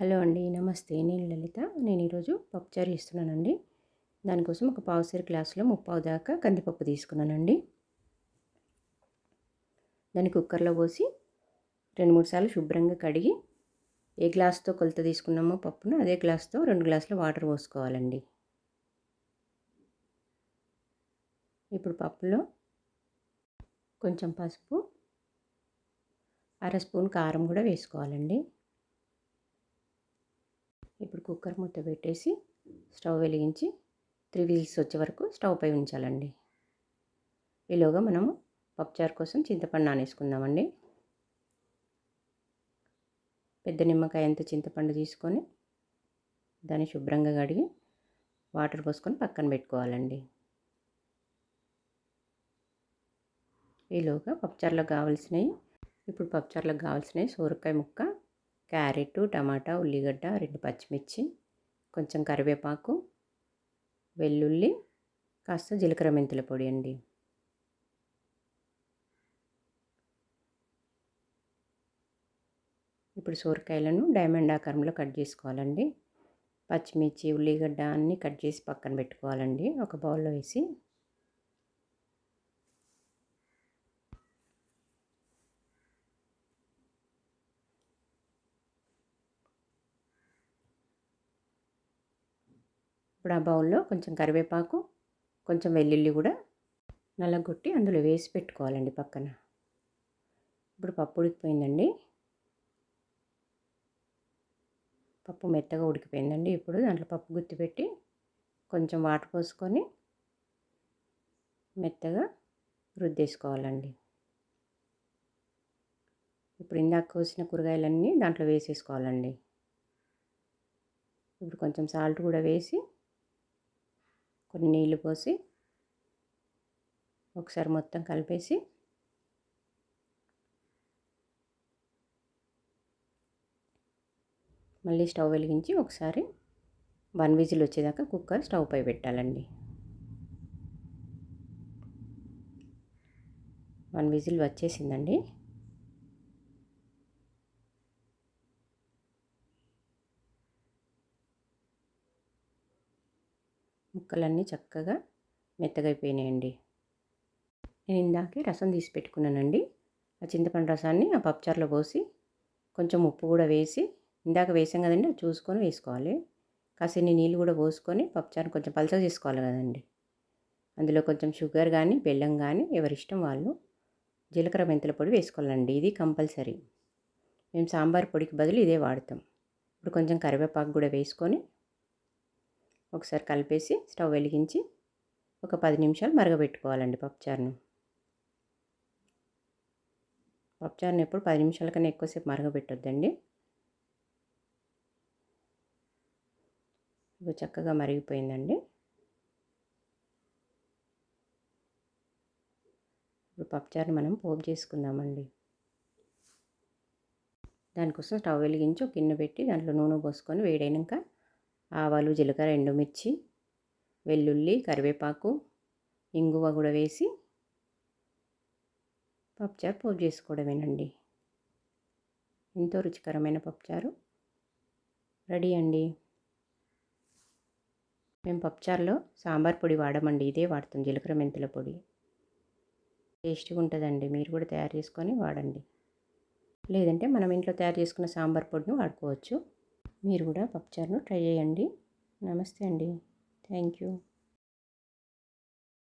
Hello అండి నమస్తే. నేను లలిత. నేను ఈరోజు పప్పుచారు ఇస్తున్నానండి దానికోసం ఒక పావుసేరు గ్లాసులో ముప్పావు దాకా కందిపప్పు తీసుకున్నానండి. దాన్ని కుక్కర్లో పోసి రెండు మూడు సార్లు శుభ్రంగా కడిగి ఏ గ్లాస్తో కొలత తీసుకున్నామో పప్పును అదే గ్లాస్తో రెండు గ్లాసుల వాటర్ పోసుకోవాలండి. ఇప్పుడు పప్పులో కొంచెం పసుపు అర స్పూన్ కారం కూడా వేసుకోవాలండి. ఇప్పుడు కుక్కర్ మూత పెట్టేసి స్టవ్ వెలిగించి త్రీ వీల్స్ వచ్చే వరకు స్టవ్ పై ఉంచాలండి. ఈలోగా మనము పప్పుచారు కోసం చింతపండు నానేసుకుందామండి. పెద్ద నిమ్మకాయ ఎంత చింతపండు తీసుకొని దాన్ని శుభ్రంగా కడిగి వాటర్ పోసుకొని పక్కన పెట్టుకోవాలండి. ఈలోగా పప్పుచారులకు కావాల్సినవి ఇప్పుడు పప్పుచారులకు కావాల్సినవి సోరకాయ ముక్క క్యారెట్ టమాటా ఉల్లిగడ్డ రెండు పచ్చిమిర్చి కొంచెం కరివేపాకు వెల్లుల్లి కాస్త జీలకర్ర మెంతుల పొడి అండి. ఇప్పుడు సోరకాయలను డైమండ్ ఆకారంలో కట్ చేసుకోవాలండి. పచ్చిమిర్చి ఉల్లిగడ్డ అన్నీ కట్ చేసి పక్కన పెట్టుకోవాలండి. ఒక బౌల్లో వేసి ఇప్పుడు ఆ బౌల్లో కొంచెం కరివేపాకు కొంచెం వెల్లుల్లి కూడా నల్లగొట్టి అందులో వేసి పెట్టుకోవాలండి పక్కన. ఇప్పుడు పప్పు ఉడికిపోయిందండి. పప్పు మెత్తగా ఉడికిపోయిందండి ఇప్పుడు. దాంట్లో పప్పు గుత్తి పెట్టి కొంచెం వాటర్ పోసుకొని మెత్తగా రుద్దేసుకోవాలండి. ఇప్పుడు ఇందాక కోసిన కూరగాయలన్నీ దాంట్లో వేసేసుకోవాలండి. ఇప్పుడు కొంచెం సాల్ట్ కూడా వేసి కొన్ని నీళ్ళు పోసి ఒకసారి మొత్తం కలిపేసి మళ్ళీ స్టవ్ వెలిగించి ఒకసారి వన్ విజిల్ వచ్చేదాకా కుక్కర్ స్టవ్ పై పెట్టాలండి. వన్ విజిల్ వచ్చేసిందండి. ముక్కలన్నీ చక్కగా మెత్తగైపోయినాయండి. నేను ఇందాకే రసం తీసి పెట్టుకున్నానండి. ఆ చింతపండు రసాన్ని ఆ పప్పుచారులో పోసి కొంచెం ఉప్పు కూడా వేసి ఇందాక వేసాం కదండి అది చూసుకొని వేసుకోవాలి. కాసిన్ని నీళ్ళు కూడా పోసుకొని పప్పుచారు కొంచెం పలచగా చేసుకోవాలి కదండి. అందులో కొంచెం షుగర్ కానీ బెల్లం కానీ ఎవరిష్టం వాళ్ళు జీలకర్ర మెంతుల పొడి వేసుకోవాలండి. ఇది కంపల్సరీ. మేము సాంబార్ పొడికి బదులు ఇదే వాడతాం. ఇప్పుడు కొంచెం కరివేపాకు కూడా వేసుకొని ఒకసారి కలిపేసి స్టవ్ వెలిగించి ఒక పది నిమిషాలు మరగబెట్టుకోవాలండి పప్పుచారును. పప్పుచారుని ఎప్పుడు పది నిమిషాల కన్నా ఎక్కువసేపు మరగబెట్టొద్దండి. ఇవి చక్కగా మరిగిపోయిందండి. ఇప్పుడు పప్పుచారుని మనం పోపు చేసుకుందామండి. దానికోసం స్టవ్ వెలిగించి ఒక గిన్నె పెట్టి దాంట్లో నూనె పోసుకొని వేడైనాక ఆవాలు జీలకర్ర ఎండుమిర్చి వెల్లుల్లి కరివేపాకు ఇంగువ కూడా వేసి పప్పుచారు పోపు చేసుకోవడమేనండి. ఎంతో రుచికరమైన పప్పుచారు. రెడీ అండి. మేము పప్పుచారులో సాంబార్ పొడి వాడమండి. ఇదే వాడతాం జీలకర్ర మెంతుల పొడి. టేస్ట్గా ఉంటుందండి. మీరు కూడా తయారు చేసుకొని వాడండి. లేదంటే మనం ఇంట్లో తయారు చేసుకున్న సాంబార్ పొడిని వాడుకోవచ్చు. మీరు కూడా పప్పుచారును ట్రై చేయండి. నమస్తే అండి. Thank you.